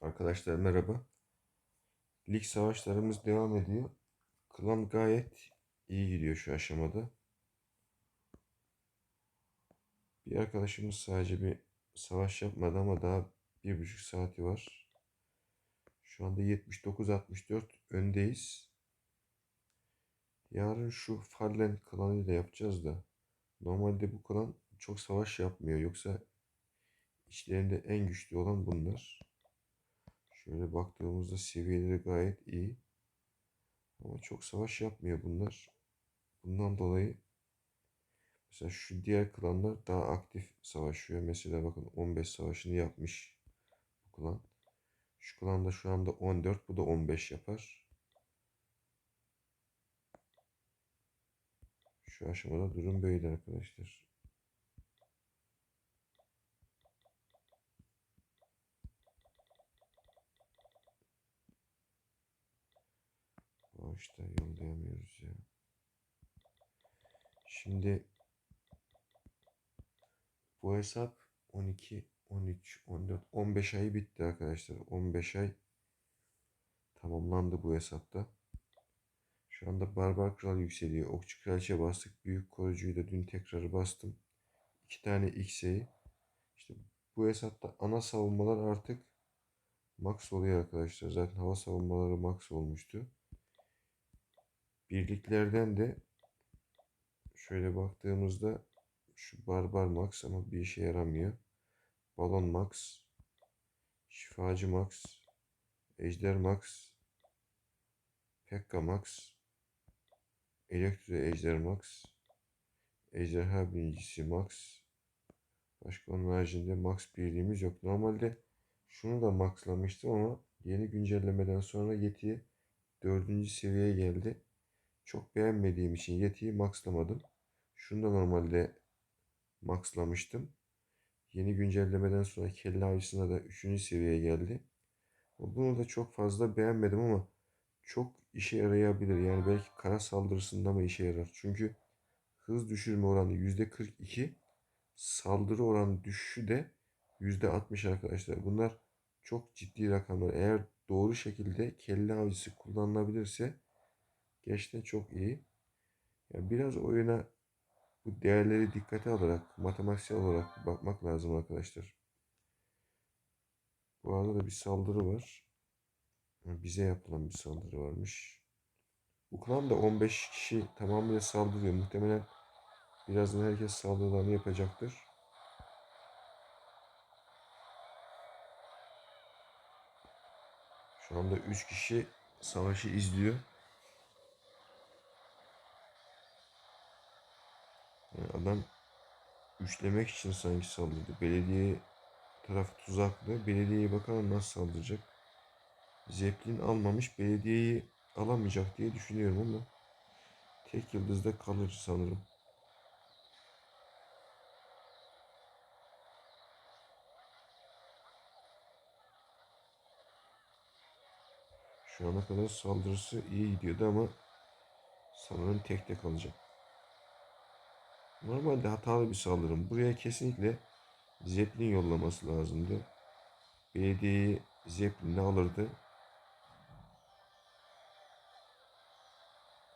Arkadaşlar merhaba. Lig savaşlarımız devam ediyor. Klan gayet iyi gidiyor şu aşamada. Bir arkadaşımız sadece bir savaş yapmadı ama daha bir buçuk saati var. Şu anda 79-64 öndeyiz. Yarın şu Fallen klanıyla yapacağız da. Normalde bu klan çok savaş yapmıyor. Yoksa içlerinde en güçlü olan bunlar. Şöyle baktığımızda seviyeleri gayet iyi. Ama çok savaş yapmıyor bunlar. Bundan dolayı mesela şu diğer klanlar daha aktif savaşıyor. Mesela bakın 15 savaşını yapmış bu klan. Şu klan da şu anda 14, bu da 15 yapar. Şu aşamada durum böyle arkadaşlar. Bağışta yollayamıyoruz ya. Şimdi bu hesap 12, 13, 14, 15 ay bitti arkadaşlar. 15 ay tamamlandı bu hesapta. Şu anda Barbar Kral yükseliyor. Okçu Kraliçe bastık. Büyük Korucu'yu da dün tekrar bastım. İki tane X'eyi. İşte bu hesapta ana savunmalar artık max oluyor arkadaşlar. Zaten hava savunmaları max olmuştu. Birliklerden de şöyle baktığımızda şu Barbar Max ama bir işe yaramıyor. Balon Max, Şifacı Max, Ejder Max, Pekka Max, Elektro Ejder Max, Ejderha Binicisi Max. Başka onun haricinde Max birliğimiz yok. Normalde şunu da maxlamıştım ama yeni güncellemeden sonra Yeti 4. seviyeye geldi. Çok beğenmediğim için Yeti'yi maxlamadım. Şunu da normalde maxlamıştım. Yeni güncellemeden sonra kelle avcısına da 3. seviyeye geldi. Bunu da çok fazla beğenmedim ama çok işe yarayabilir. Yani belki kara saldırısında mı işe yarar? Çünkü hız düşürme oranı %42, saldırı oranı düşüşü de %60 arkadaşlar. Bunlar çok ciddi rakamlar. Eğer doğru şekilde kelle avcısı kullanılabilirse gerçekten çok iyi. Yani biraz oyuna bu değerleri dikkate alarak, matematiksel olarak bakmak lazım arkadaşlar. Bu arada da bir saldırı var. Bize yapılan bir saldırı varmış. Bu klan da 15 kişi tamamıyla saldırıyor. Muhtemelen birazdan herkes saldırılarını yapacaktır. Şu anda 3 kişi savaşı izliyor. Yani adam üçlemek için sanki saldırdı. Belediye tarafı tuzaklı. Belediyeye bakalım nasıl saldıracak. Zeppelin almamış. Belediyeyi alamayacak diye düşünüyorum ama tek yıldızda kalır sanırım. Şu ana kadar saldırısı iyi gidiyordu ama sanırım tekte kalacak. Normalde hatalı bir saldırım. Buraya kesinlikle Zeppelin yollaması lazımdı. Belediyeyi Zeppelin'le alırdı.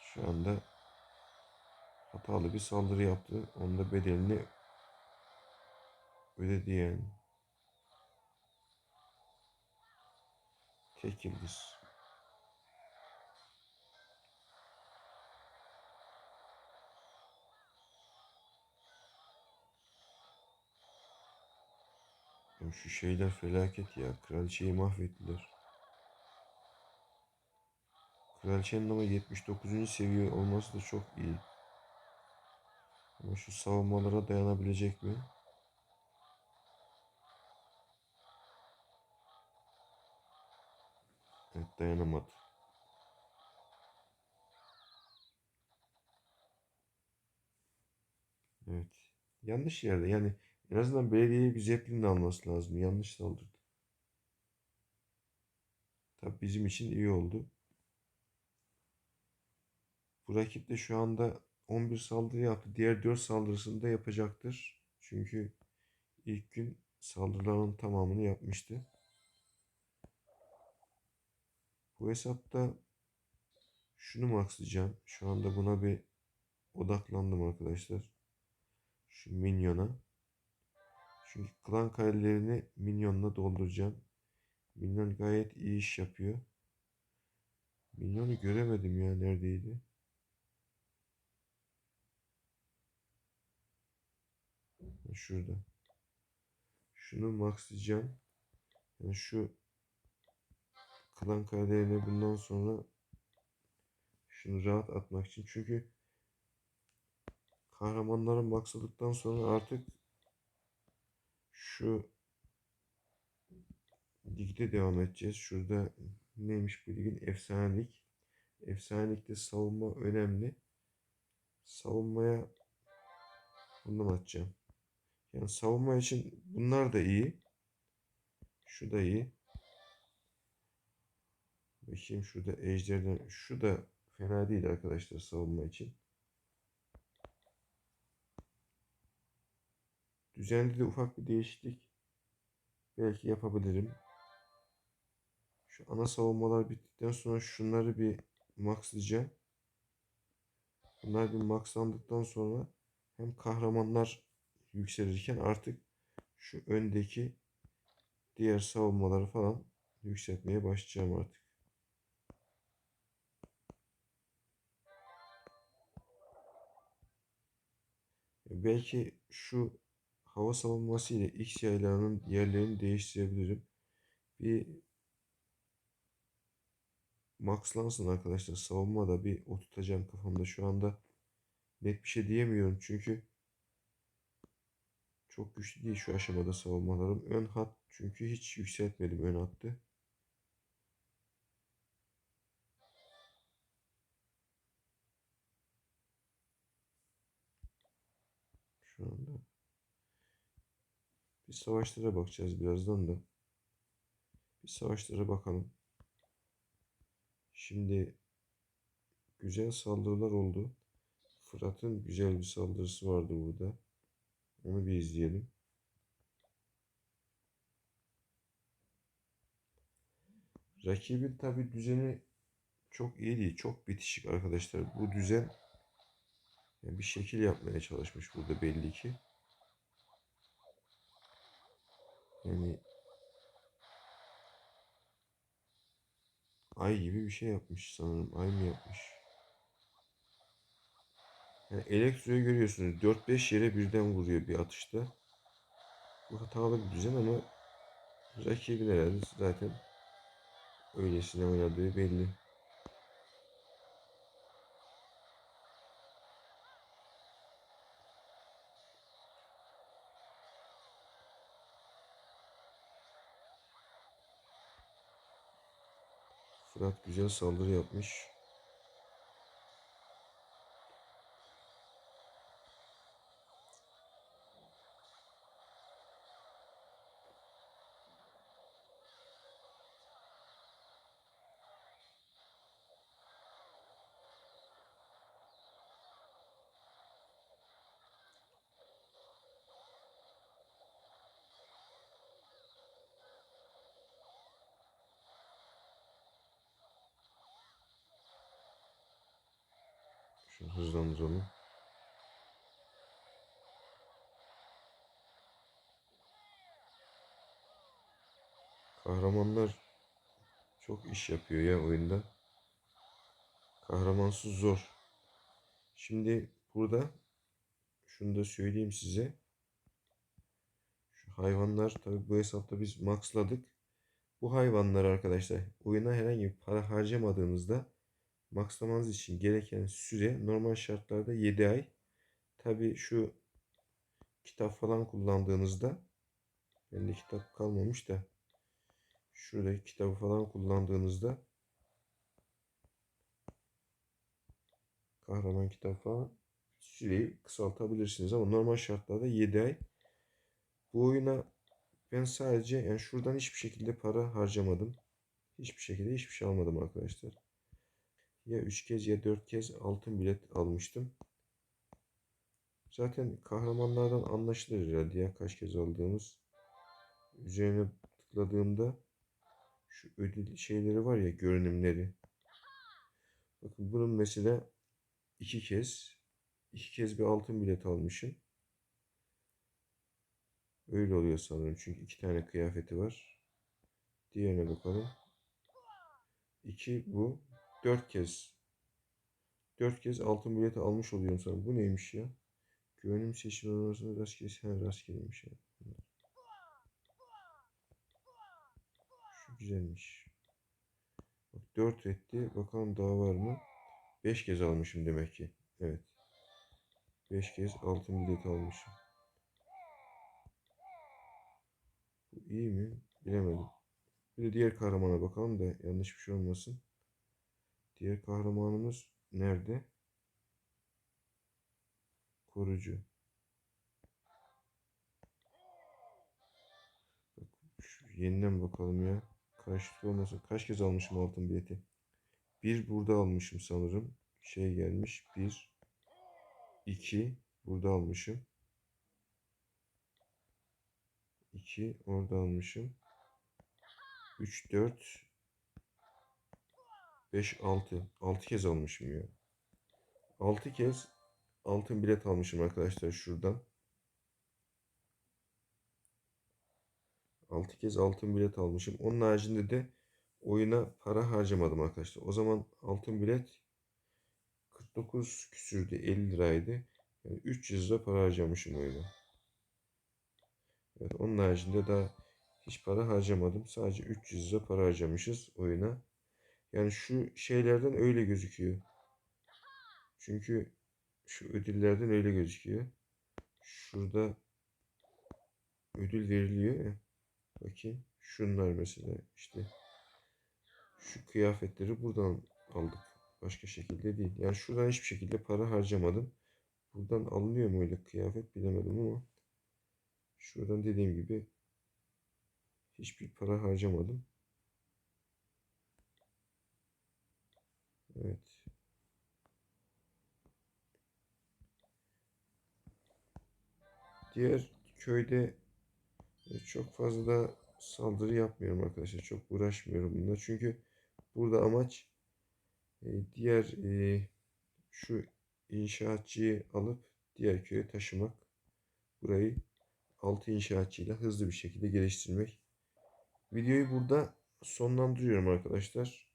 Şu anda hatalı bir saldırı yaptı. Onun da bedelini ödedi yani. Tek yıldız. Ya Şu şeyler felaket ya. Kraliçeyi mahvettiler. Kraliçenin ama 79. seviye olması da çok iyi. Ama şu savunmalara dayanabilecek mi? Evet dayanamadı. Evet. Yanlış yerde yani en azından belediyeye bir zeppelin alması lazım. Yanlış saldırdı. Tabi bizim için iyi oldu. Bu rakip de şu anda 11 saldırı yaptı. Diğer 4 saldırısını da yapacaktır. Çünkü ilk gün saldırıların tamamını yapmıştı. Bu hesapta şunu maxlayacağım. Şu anda buna bir odaklandım arkadaşlar. Şu minyona. Çünkü klan karelerini minyonla dolduracağım. Minyon gayet iyi iş yapıyor. Minyonu göremedim ya neredeydi. Şurada. Şunu maxlayacağım. Yani şu klan karelerini bundan sonra şunu rahat atmak için. Çünkü kahramanları maxladıktan sonra artık şu ligde devam edeceğiz. Şurada neymiş bu ligin? Efsanelik. Efsanelikte savunma önemli. Savunmaya bundan atacağım. Yani savunma için bunlar da iyi. Şu da iyi. Bakayım şurada ejderden. Şu da fena değil arkadaşlar savunma için. Düzende de ufak bir değişiklik belki yapabilirim. Şu ana savunmalar bittikten sonra şunları bir maxlayacağım. Bunlar bir maxlandıktan sonra hem kahramanlar yükselirken artık şu öndeki diğer savunmaları falan yükseltmeye başlayacağım artık. Belki şu hava savunması ile X yaylarının yerlerini değiştirebilirim. Bir maxlansın arkadaşlar. Savunma da bir oturtacağım kafamda. Şu anda net bir şey diyemiyorum çünkü çok güçlü değil şu aşamada savunmalarım. Ön hat çünkü hiç yükseltmedim ön hattı. Şu anda bir savaşlara bakacağız birazdan da. Bir savaşlara bakalım. Şimdi güzel saldırılar oldu. Fırat'ın güzel bir saldırısı vardı burada. Onu bir izleyelim. Rakibin tabi düzeni çok iyi değil. Çok bitişik arkadaşlar. Bu düzen yani bir şekil yapmaya çalışmış burada belli ki. Yani ay gibi bir şey yapmış sanırım. Ay mı yapmış? Yani elektroyu görüyorsunuz. 4-5 yere birden vuruyor bir atışta. Bu hatalı bir düzen ama rakibin herhalde zaten öylesine oynadığı belli. Güzel saldırı yapmış. Şunu hızlandıralım. Kahramanlar çok iş yapıyor ya oyunda. Kahramansız zor. Şimdi burada şunu da söyleyeyim size. Şu hayvanlar tabi bu hesapta biz maxladık. Bu hayvanlar arkadaşlar oyuna herhangi bir para harcamadığınızda maxlamanız için gereken süre normal şartlarda 7 ay. Tabi şu kitap falan kullandığınızda bende kitap kalmamış da şurada kitabı falan kullandığınızda kahraman kitap falan süreyi kısaltabilirsiniz ama normal şartlarda 7 ay. Bu oyuna ben sadece yani şuradan hiçbir şekilde para harcamadım. Hiçbir şekilde hiçbir şey almadım arkadaşlar. Ya 3 kez ya 4 kez altın bilet almıştım. Zaten kahramanlardan anlaşılır herhalde ya kaç kez aldığımız. Üzerine tıkladığımda Şu ödül şeyleri var ya görünümleri. Bakın bunun mesela iki kez iki kez bir altın bilet almışım. Öyle oluyor sanırım. Çünkü iki tane kıyafeti var. Diğerine bakalım. İki bu. Dört kez. Dört kez altın bileti almış oluyorum sanırım. Bu neymiş ya? Güvenim seçimi arasında rastgele sen rastgeleymiş ya. Şu güzelmiş. Bak 4 etti. Bakalım daha var mı? 5 kez almışım demek ki. Evet. 5 kez altın bilet almışım. Bu iyi mi? Bilemedim. Bir de diğer kahramana bakalım da yanlış bir şey olmasın. Diğer kahramanımız nerede? Korucu. Bak, yeniden bakalım ya. Karşılıklı olmasın. Kaç kez almışım altın bileti? Bir burada almışım sanırım. Şey gelmiş. Bir. iki Burada almışım. 2 orada almışım. 3 4 5 6 6 kez almışım ya. 6 kez altın bilet almışım arkadaşlar şuradan. 6 kez altın bilet almışım. Onun haricinde de oyuna para harcamadım arkadaşlar. O zaman altın bilet 49 küsürdü 50 liraydı. Yani 300 lira para harcamışım oyuna. Evet, onun haricinde daha hiç para harcamadım. Sadece 300 lira para harcamışız oyuna. Yani şu şeylerden öyle gözüküyor. Çünkü şu ödüllerden öyle gözüküyor. Şurada ödül veriliyor ya. Bakayım. Şunlar mesela işte. Şu kıyafetleri buradan aldık. Başka şekilde değil. Yani şuradan hiçbir şekilde para harcamadım. Buradan alınıyor mu öyle kıyafet bilemedim ama. Şuradan dediğim gibi hiçbir para harcamadım. Evet. Diğer köyde e, çok fazla saldırı yapmıyorum arkadaşlar. Çok uğraşmıyorum bununla. Çünkü burada amaç e, diğer e, şu inşaatçıyı alıp diğer köye taşımak. Burayı altı inşaatçıyla hızlı bir şekilde geliştirmek. Videoyu burada sonlandırıyorum arkadaşlar.